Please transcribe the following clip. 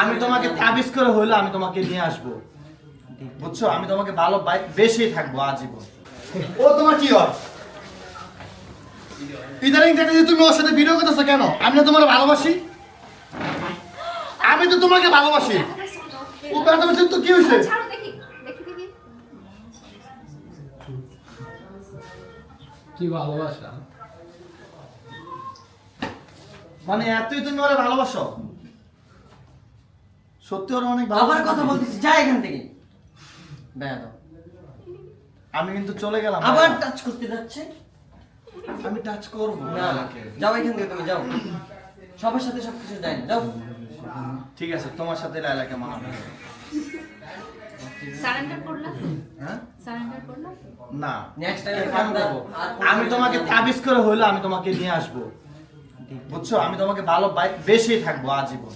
আমি তোমাকে তাবিজ করে হইল আমি তোমাকে নিয়ে আসব। বুঝছ? আমি তোমাকে ভালো বেশি থাকব আজীবন। ও তোমার কি হয়? ইদানিং দেখে যে তুমি ওর সাথে ভিডিও করতেছো কেন? আমি না তোমার ভালোবাসি। আমি তো তোমাকে ভালোবাসি। ও পেয়েছে তো কি হয়েছে কি ভালোবাসা? মানে এতই তুমি ওরে ভালোবাসো? সত্যি ওরা অনেক আবার কথা বলতেছি। যা এখান থেকে। বেয়াদব। আমি কিন্তু চলে গেলাম আবার টাচ করতে যাচ্ছে? আমি টাচ করব না। যাও এখান থেকে তুমি যাও। সবার সাথে সবকিছু যায় না যাও। ঠিক আছে তোমার সাথে লাইলাকে মানাবো। হ্যাঁ? না। নেক্সট টাইম কেন দেবো? আমি তোমাকে তাবিজ করে হইল আমি তোমাকে নিয়ে আসব। বুঝছ? আমি তোমাকে ভালো বেশি থাকব আজীবন।